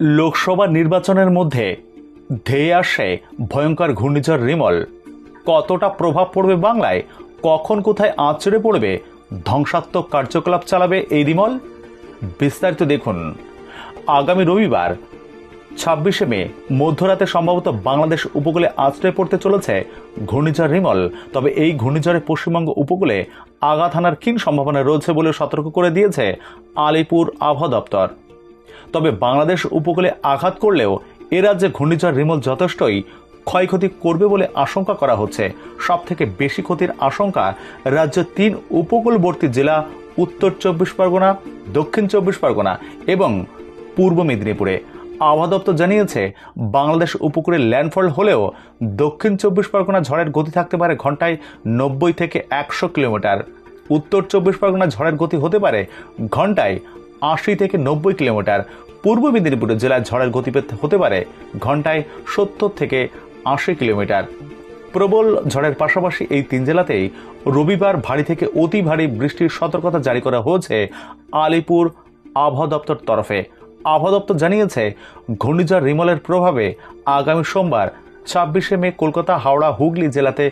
লোকসভা নির্বাচনের মধ্যে ধেয়ে আসে ভয়ঙ্কর ঘূর্ণিঝড় রিমল। কতটা প্রভাব পড়বে বাংলায়? কখন কোথায় আঁচড়ে পড়বে? ধ্বংসাত্মক কার্যকলাপ চালাবে এই রিমল? বিস্তারিত দেখুন। আগামী রবিবার, ছাব্বিশে মে, মধ্যরাতে সম্ভবত বাংলাদেশ উপকূলে আশ্রয় পড়তে চলেছে ঘূর্ণিঝড় রিমল। তবে এই ঘূর্ণিঝড়ে পশ্চিমবঙ্গ উপকূলে আঘাত হানার ক্ষীণ সম্ভাবনা রয়েছে বলে সতর্ক করে দিয়েছে আলিপুর আবহাওয়া দপ্তর। তবে বাংলাদেশ উপকূলে আঘাত করলেও এ রাজ্যে ঘূর্ণিঝড় রিমল যথেষ্টই ক্ষয়ক্ষতি করবে বলে আশঙ্কা করা হচ্ছে। সব থেকে বেশি ক্ষতির আশঙ্কা রাজ্যের তিন উপকূলবর্তী জেলা উত্তর চব্বিশ পরগনা, দক্ষিণ চব্বিশ পরগনা এবং পূর্ব মেদিনীপুরে। আবহাওয়া দপ্তর জানিয়েছে, বাংলাদেশ উপকূলে ল্যান্ডফল হলেও দক্ষিণ চব্বিশ পরগনা ঝড়ের গতি থাকতে পারে ঘন্টায় নব্বই থেকে একশো কিলোমিটার। উত্তর চব্বিশ পরগনা ঝড়ের গতি হতে পারে ঘন্টায় আশি থেকে নব্বই কিলোমিটার পূর্ব মেদিনীপুর জেলায় ঝড়ের গতিবেগ হতে পারে ঘন্টায় সত্তর থেকে আশি কিলোমিটার। প্রবল ঝড়ের পাশাপাশি এই তিন জেলাতেই রবিবার ভারী থেকে অতি ভারী বৃষ্টির সতর্কতা জারি করা হয়েছে আলিপুর আবহাওয়া দপ্তর তরফে। আবহাওয়া দপ্তর জানিয়েছে, ঘূর্ণিঝড় রিমলের প্রভাবে আগামী সোমবার ছাব্বিশে মে কলকাতা, হাওড়া, হুগলি জেলাতে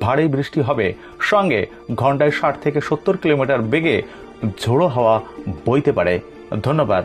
ভারী বৃষ্টি হবে। সঙ্গে ঘন্টায় ষাট থেকে সত্তর কিলোমিটার বেগে ঝোড়ো হাওয়া বইতে পারে। ধন্যবাদ।